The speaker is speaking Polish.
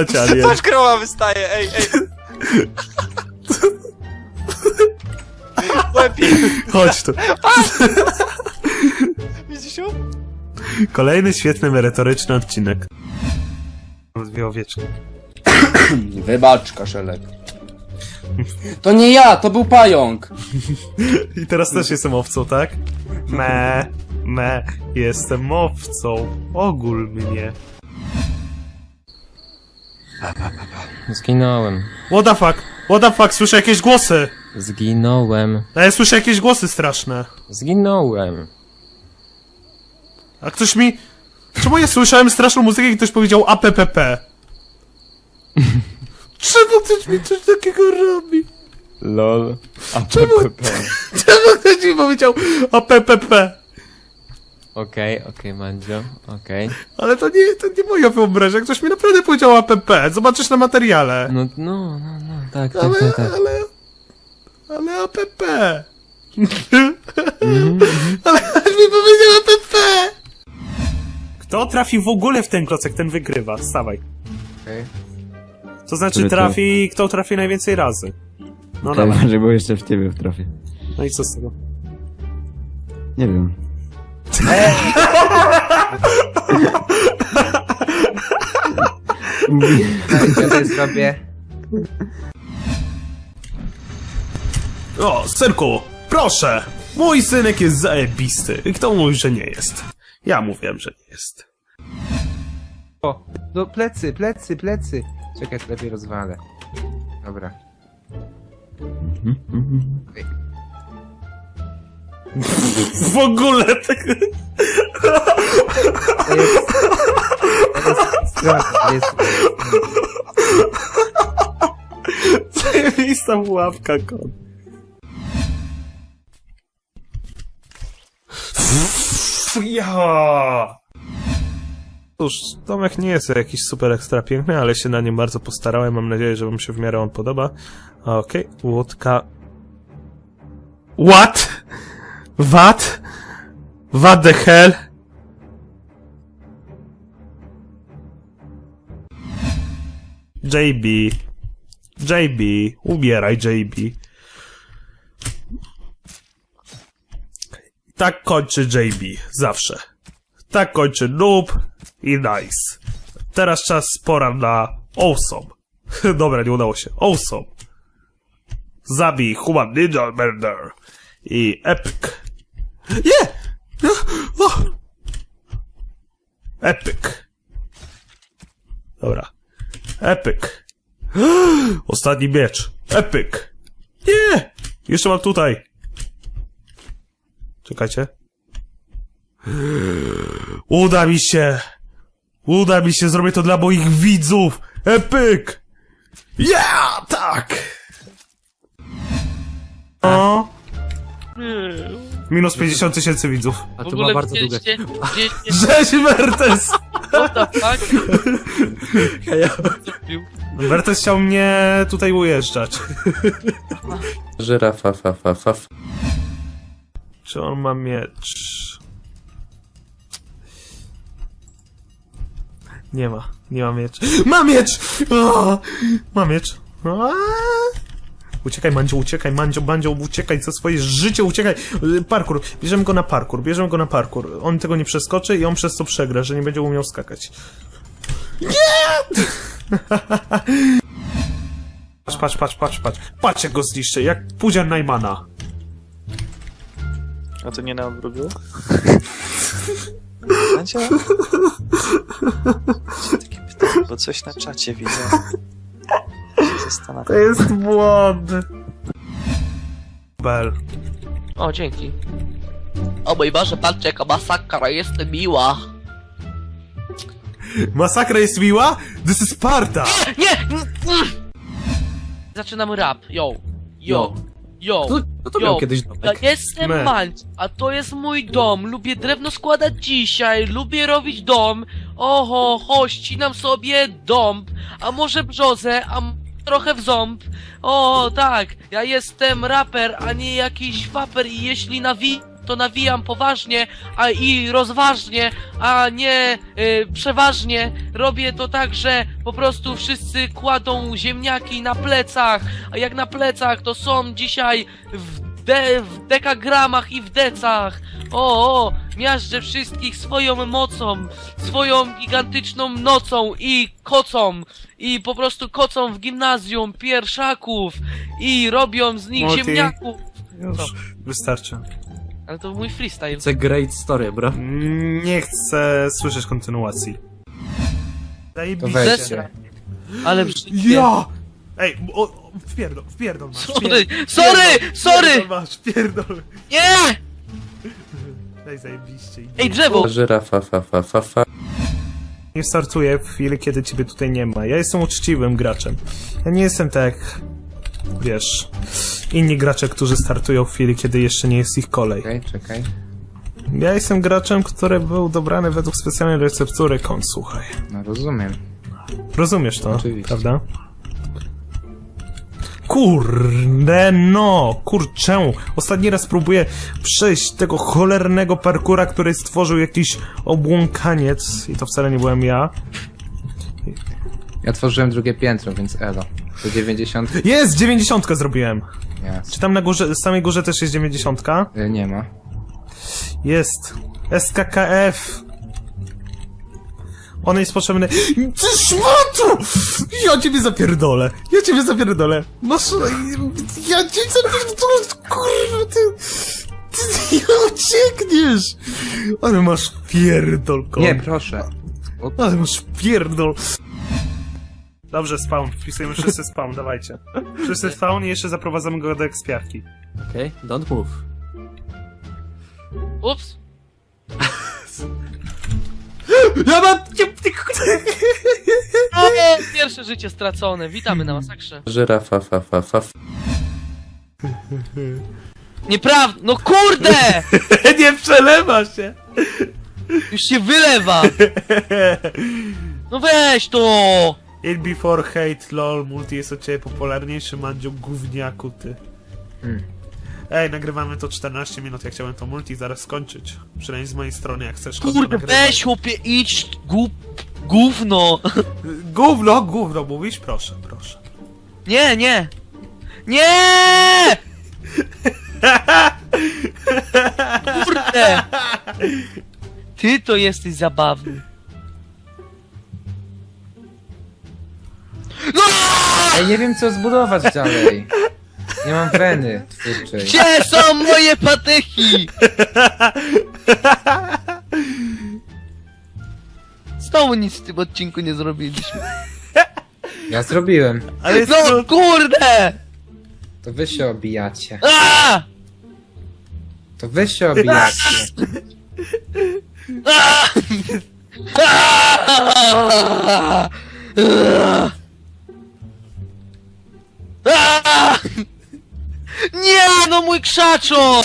Chodź, Alien. Patrz, krowa wystaje, ej, ej. Łepie. Chodź tu. Widzisz ją? Kolejny świetny, merytoryczny odcinek. Dwie owieczki. Wybacz, kaszelek. To nie ja, to był pająk. I teraz też jestem owcą, tak? Me, me, jestem owcą. Ogól mnie. Zginąłem. What the fuck? What the fuck? Słyszę jakieś głosy. Zginąłem. A ja słyszę jakieś głosy straszne. Zginąłem. A ktoś mi... Czemu ja słyszałem straszną muzykę i ktoś powiedział APPP? Czemu ktoś mi coś takiego robi? LOL. Czemu? Czemu ktoś mi powiedział APPP? Okej, okej, Mandzio, okej. Ale to nie, to nie moja wyobraźnia. Ktoś mi naprawdę powiedział APP. Zobaczysz na materiale. No, no, no, no, tak, tak, Ale, tak, tak. ale... Ale APP. ale aż mi powiedział APP. Kto trafi w ogóle w ten klocek, ten wygrywa. Stawaj. Okej. To znaczy Który to? trafi, kto trafi najwięcej razy. No Okay, dobra. może było jeszcze w ciebie w trafie. No i co z tego? Nie wiem. To zrobię. O, synku, proszę! Mój synek jest zajebisty. I Kto mówi, że nie jest? Ja mówiłem, że nie jest. O, no plecy, plecy, plecy. Czekaj, to lepiej rozwalę. Dobra. W ogóle tak... To jest... Jest... Pułapka, kon. Ja! Cóż, domek nie jest jakiś super ekstra piękny, ale się na nim bardzo postarałem. Mam nadzieję, że wam się w miarę on podoba. Okej, łódka... What? What? What the hell? JB. JB. Ubieraj JB. Tak kończy JB. Zawsze. Tak kończy Noob i Nice. Teraz czas pora na Awesome. Dobra, nie udało się. Awesome. Zabij Human Ninja Murder. I Epic. Nie! O! Epic. Dobra. Epic. Ostatni miecz. Epic. Nie! Jeszcze mam tutaj. Czekajcie. Uda mi się. Uda mi się, zrobię to dla moich widzów. Epic. Yeah, tak. O. Minus 50 tysięcy widzów. A to ma bardzo długie. Cześć, Mertes! what the fuck? Zrobił. Mertes chciał mnie tutaj ujeżdżać. Żyrafa, fa, fa, fa. fa. Czy on ma miecz? Nie ma, nie ma miecz. Ma miecz! O! Ma miecz. A! Uciekaj, Mandzio, uciekaj, Mandzio, Mandzio, uciekaj, za swoje życie, uciekaj. Y, Parkour, bierzemy go na parkour, bierzemy go na parkour. On tego nie przeskoczy i on przez to przegra, że nie będzie umiał skakać. Nie! patrz, patrz, patrz, patrz, patrz. Patrz jak go zniszczę, jak pudzian Najmana. A to nie na odwrót było? Będzie? Takie pytanie, bo coś na czacie widzę. To jest błąd. Bel. O, dzięki. O mój Boże, patrzcie jaka masakra, jest miła. Masakra jest miła? This is Sparta! Nie! Zaczynamy rap, yo. Yo. Yo. To, to, to Yo. miał kiedyś Ja domek. jestem Me. A to jest mój dom. Lubię drewno składać dzisiaj, lubię robić dom. Oho, ho, ścinam sobie dąb, a może brzozę, a m- trochę w ząb. O, tak, ja jestem raper, a nie jakiś waper i jeśli na wi to nawijam poważnie, a i rozważnie, a nie y, przeważnie. Robię to tak, że po prostu wszyscy kładą ziemniaki na plecach, a jak na plecach, to są dzisiaj w, de, w dekagramach i w decach. O, o, miażdżę wszystkich swoją mocą, swoją gigantyczną nocą i kocą. I po prostu kocą w gimnazjum pierwszaków i robią z nich Multi. ziemniaków. Już, wystarczy. Ale to mój freestyle. It's a great story, bro. Nie chcę słyszeć kontynuacji. Zajebiście. Ale brzydkie. Ja! Ej, o, o, wpierdol, wpierdol masz. Sorry, wpierdol, sorry, wpierdol, sorry! Wpierdol masz, wpierdol. Nie! Daj zajebiście. Ej, drzewo! Żyrafa, fa, fa, fa, fa. Nie startuję w chwili, kiedy ciebie tutaj nie ma. Ja jestem uczciwym graczem. Ja nie jestem tak, wiesz, inni gracze, którzy startują w chwili, kiedy jeszcze nie jest ich kolej. Czekaj, czekaj. Ja jestem graczem, który był dobrany według specjalnej receptury kont, słuchaj. No rozumiem. Rozumiesz to, Oczywiście. prawda? Kurde no, kurczę. Ostatni raz próbuję przejść tego cholernego parkura, który stworzył jakiś obłąkaniec i to wcale nie byłem ja. Ja tworzyłem drugie piętro, więc elo. To 90. Jest, 90 zrobiłem. Yes. Czy tam na górze, samej górze też jest 90? Y, Nie ma. Jest. SKKF. On jest potrzebny. Ty szmato! Ja ciebie zapierdolę. Ja ciebie zapierdolę. Masz... Ja cię zapierdolę, kurwa, ty... Ty ja uciekniesz! Ale masz pierdolko. Nie, proszę. Ale masz pierdol. Dobrze, spawn. Wpisujemy wszyscy spawn, dawajcie. Wszyscy spawn i jeszcze zaprowadzamy go do ekspiarki. Okay, don't move. Ups! Ja mam... O, pierwsze życie stracone. Witamy na masakrze. Żyrafa, fa, fa, fa, fa. Nieprawda! No kurde! nie przelewa się! Już się wylewa! No weź to! In before hate, lol, multi jest od ciebie popularniejszy, mandziu gówniaku, ty. Hmm. Ej, nagrywamy to 14 minut, ja chciałem to multi zaraz skończyć. Przynajmniej z mojej strony, jak chcesz to Kurde, nagrywaj. weź chłopie, idź, głup, gówno! Gówno, gówno mówisz? Proszę, proszę. Nie, nie! Nie! Kurde! Ty to jesteś zabawny. No! Ej, nie wiem co zbudować dalej. Nie mam weny twórczej. Gdzie są moje patyki? Znowu nic w tym odcinku nie zrobiliśmy. Ja zrobiłem. Ale No kurde! To wy się obijacie. A! To wy się obijacie. A! A! Nie, no mój krzaczo!